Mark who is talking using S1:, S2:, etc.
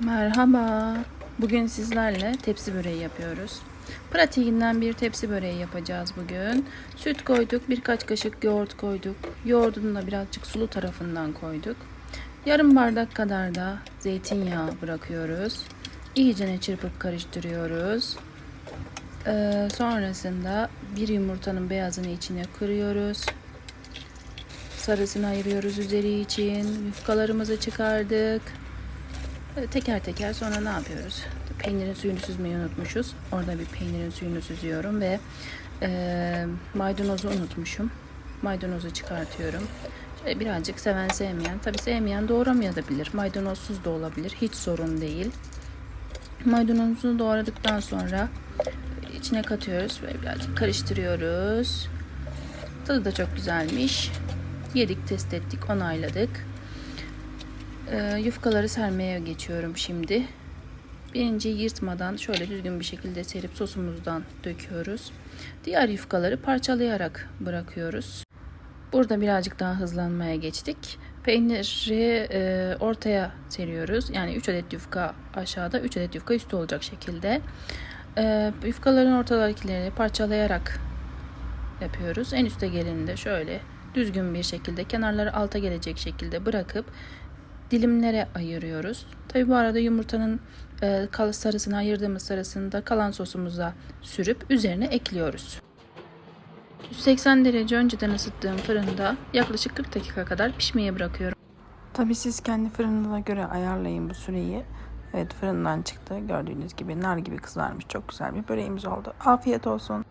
S1: Merhaba. Bugün sizlerle tepsi böreği yapıyoruz. Pratiğinden bir tepsi böreği yapacağız bugün. Süt koyduk, birkaç kaşık yoğurt koyduk. Yoğurdunu da birazcık sulu tarafından koyduk. Yarım bardak kadar da zeytinyağı bırakıyoruz. İyicene çırpıp karıştırıyoruz. Ee, sonrasında bir yumurtanın beyazını içine kırıyoruz. Sarısını ayırıyoruz üzeri için. Yufkalarımızı çıkardık. Teker teker sonra ne yapıyoruz? Peynirin suyunu süzmeyi unutmuşuz. Orada bir peynirin suyunu süzüyorum ve e, maydanozu unutmuşum. Maydanozu çıkartıyorum. Şöyle birazcık seven sevmeyen. Tabi sevmeyen doğramayabilir. Maydanozsuz da olabilir. Hiç sorun değil. Maydanozunu doğradıktan sonra içine katıyoruz ve birazcık karıştırıyoruz. Tadı da çok güzelmiş. Yedik, test ettik, onayladık. Ee, yufkaları sermeye geçiyorum şimdi. Birinci yırtmadan şöyle düzgün bir şekilde serip sosumuzdan döküyoruz. Diğer yufkaları parçalayarak bırakıyoruz. Burada birazcık daha hızlanmaya geçtik. Peyniri e, ortaya seriyoruz. Yani 3 adet yufka aşağıda, 3 adet yufka üstte olacak şekilde. E, yufkaların ortalardakileri parçalayarak yapıyoruz. En üste geleni de şöyle düzgün bir şekilde kenarları alta gelecek şekilde bırakıp dilimlere ayırıyoruz. Tabi bu arada yumurtanın e, sarısını ayırdığımız sarısını da kalan sosumuza sürüp üzerine ekliyoruz. 180 derece önceden ısıttığım fırında yaklaşık 40 dakika kadar pişmeye bırakıyorum.
S2: Tabii siz kendi fırınına göre ayarlayın bu süreyi. Evet fırından çıktı. Gördüğünüz gibi nar gibi kızarmış. Çok güzel bir böreğimiz oldu. Afiyet olsun.